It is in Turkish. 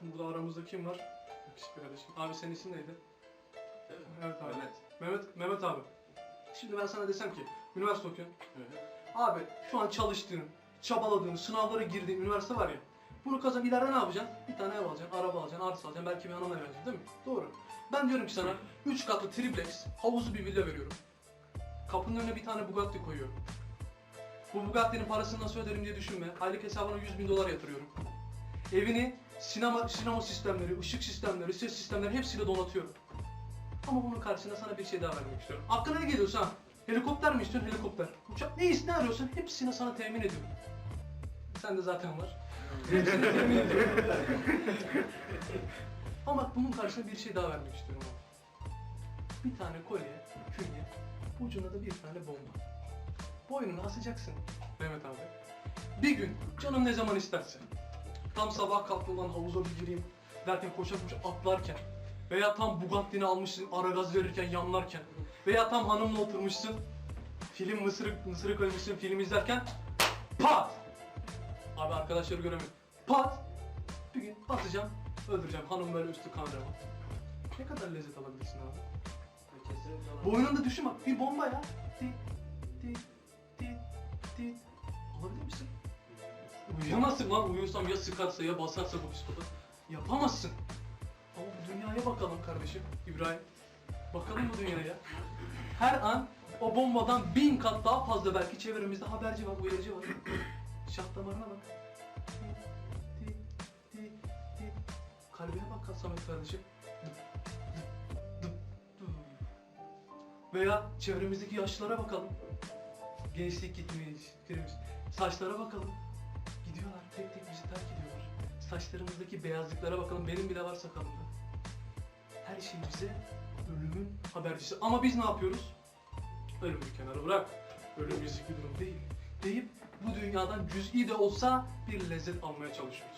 Burada aramızda kim var? Yakışıklı kardeşim. Abi senin isim neydi? Evet abi. Mehmet. Mehmet, Mehmet abi. Şimdi ben sana desem ki, üniversite okuyorsun. Hı. Abi şu an çalıştığın, çabaladığın, sınavlara girdiğin üniversite var ya. Bunu kazan ileride ne yapacaksın? Bir tane ev alacaksın, araba alacaksın, arsa alacaksın, belki bir hanımla evleneceksin değil mi? Doğru. Ben diyorum ki sana 3 katlı triplex, havuzlu bir villa veriyorum. Kapının önüne bir tane Bugatti koyuyorum. Bu Bugatti'nin parasını nasıl öderim diye düşünme. Aylık hesabına 100 bin dolar yatırıyorum. Evini sinema, sinema sistemleri, ışık sistemleri, ses sistemleri hepsiyle donatıyorum. Ama bunun karşısında sana bir şey daha vermek istiyorum. Aklına ne geliyorsa? Helikopter mi istiyorsun? Helikopter. Uçak ne ne arıyorsan hepsini sana temin ediyorum. Sen de zaten var. Hepsini temin ediyorum. Ama bunun karşısında bir şey daha vermek istiyorum. Bir tane kolye, künye, ucuna da bir tane bomba. Boynuna asacaksın Mehmet abi. Bir gün canın ne zaman isterse. Tam sabah kalktığından havuza bir gireyim derken koşa koşa atlarken veya tam Bugatti'ni almışsın ara gaz verirken yanlarken veya tam hanımla oturmuşsun film mısırık mısırı koymuşsun film izlerken pat! Abi arkadaşları göremiyorum. Pat! Bir gün atacağım öldüreceğim. Hanım böyle üstü kan revan ne kadar lezzet alabilirsin abi? Kesinlikle boynunda düşün bak bir bomba ya. Tit Uyuyamazsın lan uyuyorsam ya sıkarsa ya basarsa bu psikopat. Yapamazsın. Ama bu dünyaya bakalım kardeşim İbrahim. Bakalım bu dünyaya. Her an o bombadan bin kat daha fazla belki çevremizde haberci var, uyarıcı var. Şah damarına bak. Tit, tit, tit. Kalbine bak Samet kardeşim. Veya çevremizdeki yaşlılara bakalım. Gençlik gitmiş. Saçlara bakalım. Gidiyorlar, tek tek bizi terk ediyorlar. Saçlarımızdaki beyazlıklara bakalım, benim bile var sakalımda. Her şey bize ölümün habercisi. Ama biz ne yapıyoruz? Ölümü kenara bırak. Ölüm riskli bir durum değil. Deyip bu dünyadan cüz'i de olsa bir lezzet almaya çalışıyoruz.